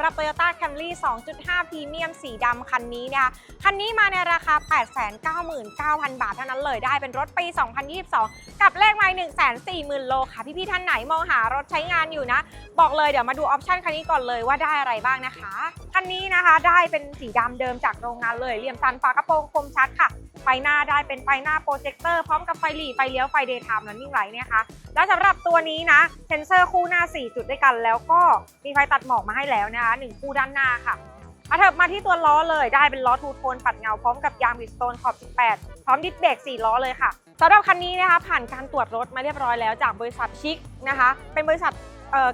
Toyota Camry 2.5 Premium สีดำคันนี้นะคะ คันนี้มาในราคา 899,000 บาทเท่านั้นเลยได้เป็นรถปี 2022 กับเลขไมล์140,000 โลค่ะ พี่ๆท่านไหนมองหารถใช้งานอยู่นะ บอกเลยเดี๋ยวมาดูออปชันคันนี้ก่อนเลยว่าได้อะไรบ้างนะคะ คันนี้นะคะได้เป็นสีดำเดิมจากโรงงานเลยเหลี่ยมซันฝากระโปรงคมชัดค่ะ ไฟหน้าได้เป็นไฟหน้าโปรเจคเตอร์พร้อมกับไฟหลีไฟเลี้ยวไฟเดย์ไทม์และนิ่งไลเนี่ยค่ะและสำหรับตัวนี้นะเซนเซอร์คู่หน้า 4 จุดด้วยกัน แล้วก็มีไฟตัดหมอกมาให้แล้วนะคะ1คู่ด้านหน้าค่ะมาเถิบมาที่ตัวล้อเลยได้เป็นล้อทูโทนปัดเงาพร้อมกับยางบิสโตนขอบ 18 พร้อมดิสเบรก4ล้อเลยค่ะสำหรับคันนี้นะคะผ่านการตรวจรถมาเรียบร้อยแล้วจากบริษัทชิคนะคะ เป็นบริษัท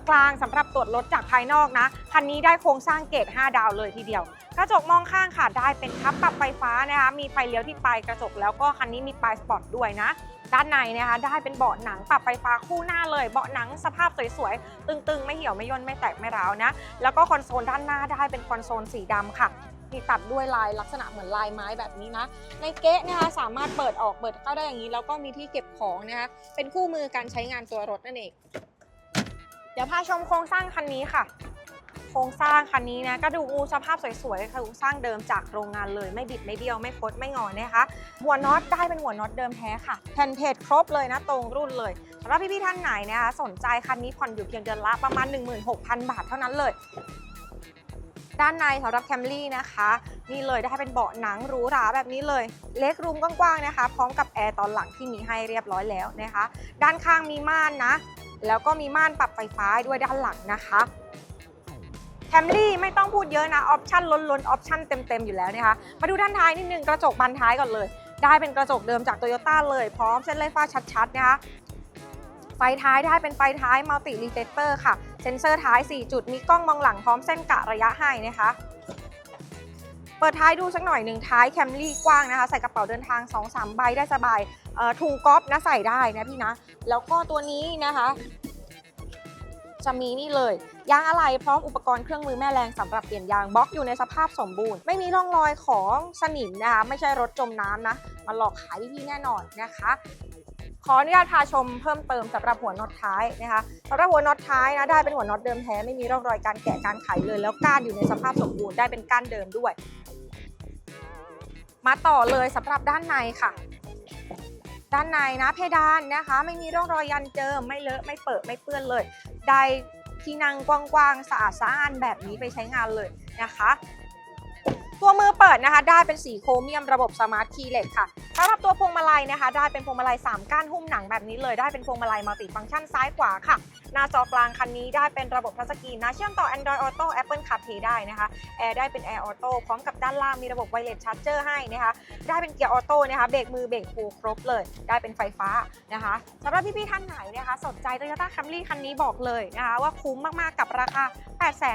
กลางสำหรับตรวจรถจากภายนอกนะ คันนี้ได้โครงสร้างเกรด5 ดาวเลยทีเดียว กระจกมองข้างค่ะได้เป็นพับปรับไฟฟ้านะคะ มีไฟเลี้ยวที่ปลายกระจกแล้วก็คันนี้มีปลายสปอร์ตด้วยนะด้านในนะคะได้เป็นเบาะหนังปรับไฟฟ้าคู่หน้าเลย เบาะหนังสภาพสวยๆ ตึงๆ ไม่เหี่ยวไม่ย่นไม่แตกไม่ร้าวนะ แล้วก็คอนโซลด้านหน้าได้เป็นคอนโซลสีดำค่ะมีตัดด้วยลายลักษณะเหมือนลายไม้แบบนี้นะ ในเก๊ะนะคะสามารถเปิดออกเปิดเข้าได้อย่างนี้ แล้วก็มีที่เก็บของนะคะเป็นคู่มือการใช้งานตัวรถนั่นเอง ดี๋ยวพาชมโครงสร้างคันนี้ค่ะ โครงสร้างคันนี้นะกระดูกงูสภาพสวยๆโครงสร้างเดิมจากโรงงานเลยไม่บิดไม่เบี้ยวไม่คดไม่งอนะคะหัวน็อตได้เป็นหัวน็อตเดิมแท้ค่ะแผ่นเพจครบเลยนะตรงรุ่นเลยสำหรับพี่ๆท่านไหนนะคะสนใจคันนี้ผ่อนอยู่เพียงเดือนละประมาณ 16,000 บาทเท่านั้นเลยด้านในสำหรับแคมรี่นะคะ นี่เลยได้เป็นเบาะหนังหรูหราแบบนี้เลย เล็กรูมกว้างๆนะคะ พร้อมกับแอร์ตอนหลังที่มีให้เรียบร้อยแล้วนะคะ ด้านข้างมีม่านนะ แล้วก็มีม่านปรับไฟฟ้าด้วยด้านหลังนะคะแคมรี่ไม่ต้องพูดเยอะนะออปชั่นล้นๆออปชั่นเต็มๆอยู่แล้วนะคะ มาดูด้านท้ายนิดนึงกระจกบานท้ายก่อนเลย ได้เป็นกระจกเดิมจากโตโยต้าเลยพร้อมเส้นไฟฟ้าชัดๆนะคะไฟท้ายได้เป็นไฟท้ายมัลติรีเฟลเตอร์ค่ะ เซ็นเซอร์ท้าย 4 จุดมีกล้องมองหลังพร้อมเส้นกะระยะให้นะคะ เปิดท้ายดูสักหน่อยหนึ่งท้ายแคมรี่กว้างนะคะ ใส่กระเป๋าเดินทาง 2-3 ใบได้สบายเอ่อถุงก๊อฟนะใส่ได้นะพี่นะ แล้วก็ตัวนี้นะคะ จะมีนี่เลยยางอะไหล่พร้อมอุปกรณ์เครื่องมือแม่แรงสำหรับเปลี่ยนยางบล็อกอยู่ในสภาพสมบูรณ์ ไม่มีร่องรอยของสนิมนะคะ ไม่ใช่รถจมน้ำนะมาหลอกขายพี่ๆแน่นอนนะคะ ขออนุญาตพาชมเพิ่มเติมสำหรับหัวน็อตท้ายนะคะสำหรับหัวน็อตท้ายนะได้เป็นหัวน็อตเดิมแท้ไม่มีร่องรอยการแกะการไขเลยแล้วก้านอยู่ในสภาพสมบูรณ์ได้เป็นก้านเดิมด้วย มาต่อเลยสำหรับด้านในค่ะ ด้านในนะเพดานนะคะ ไม่มีร่องรอยยันเจิมไม่เลอะไม่เปิดไม่เปื้อนเลยได้ที่นั่งกว้างๆสะอาดสะอ้านแบบนี้ไปใช้งานเลยนะคะ ตัวมือเปิดนะคะได้เป็นสีโครเมียมระบบสมาร์ทคีย์เลสค่ะสำหรับตัวพวงมาลัยนะคะได้เป็นพวงมาลัย 3 ก้านหุ้มหนังแบบนี้เลยได้เป็นพวงมาลัยมัลติฟังก์ชันซ้ายขวาค่ะ หน้าจอกลางคันนี้ได้เป็นระบบทัชสกรีนนะเชื่อมต่อ Android Auto Apple CarPlay ได้นะคะแอร์ได้เป็น Air Auto พร้อมกับด้านล่างมีระบบไวเลสชาร์จเจอร์ให้นะคะได้เป็นเกียร์ออโต้นะคะเบรกมือเบรกฟูครบเลย ได้เป็นไฟฟ้านะคะสำหรับพี่ๆท่านไหนนะคะสนใจ Toyota Camry คันนี้บอกเลยนะคะว่าคุ้มมากๆกับราคา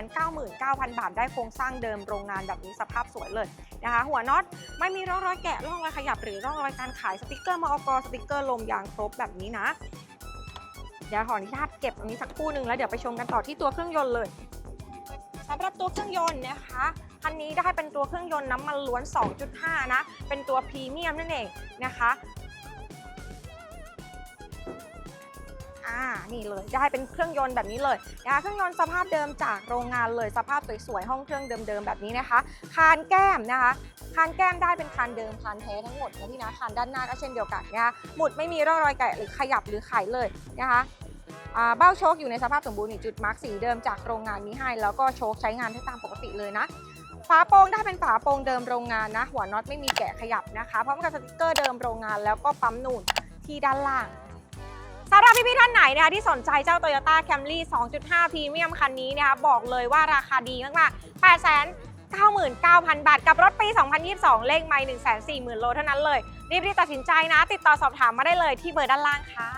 899,000 บาท ได้โครงสร้างเดิมโรงงานแบบนี้สภาพสวยเลยนะคะ หัวน็อตไม่มีร่องรอยแกะร่องรอยขยับหรือร่องรอยการขายสติกเกอร์มอกสติกเกอร์ลมยางครบแบบนี้นะ เดี๋ยวขออนุญาตเก็บตรงนี้สักครู่หนึ่งแล้วเดี๋ยวไปชมกันต่อที่ตัวเครื่องยนต์เลยสำหรับตัวเครื่องยนต์นะคะคันนี้ได้เป็นตัวเครื่องยนต์น้ำมันล้วน 2.5 นะ เป็นตัวพรีเมียมนั่นเองนะคะ นี่เลย ได้เป็นเครื่องยนต์แบบนี้เลยนะคะเครื่องยนต์สภาพเดิมจากโรงงานเลยสภาพสวยๆห้องเครื่องเดิมๆแบบนี้นะคะคานแก้มนะคะคานแก้มได้เป็นคานเดิมคานแท้ทั้งหมดนะพี่นะคานด้านหน้าก็เช่นเดียวกันนะคะหมุดไม่มีร่องรอยแกะหรือขยับหรือไขเลยนะคะเบ้าโชคอยู่ในสภาพสมบูรณ์จุดมาร์กสีเดิมจากโรงงานนี้ให้ แล้วก็โชคใช้งานได้ตามปกติเลยนะฝาโปร่งได้เป็นฝาโปร่งเดิมโรงงานนะ หัวน็อตไม่มีแกะขยับนะคะพร้อมกับสติกเกอร์เดิมโรงงานแล้วก็ปั๊มนูนที่ด้านล่าง สำหรับพี่ๆท่านไหนนะคะที่สนใจเจ้า Toyota Camry 2.5 Premium คันนี้นะคะบอกเลยว่าราคาดีมากๆ8 9 9 0 0 0 บาท กับรถปี 2022 เลขไม่1 4 0 0 0 0 โลเท่านั้นเลย รีบๆตัดสินใจนะ ติดต่อสอบถามมาได้เลยที่เบอร์ด้านล่างค่ะ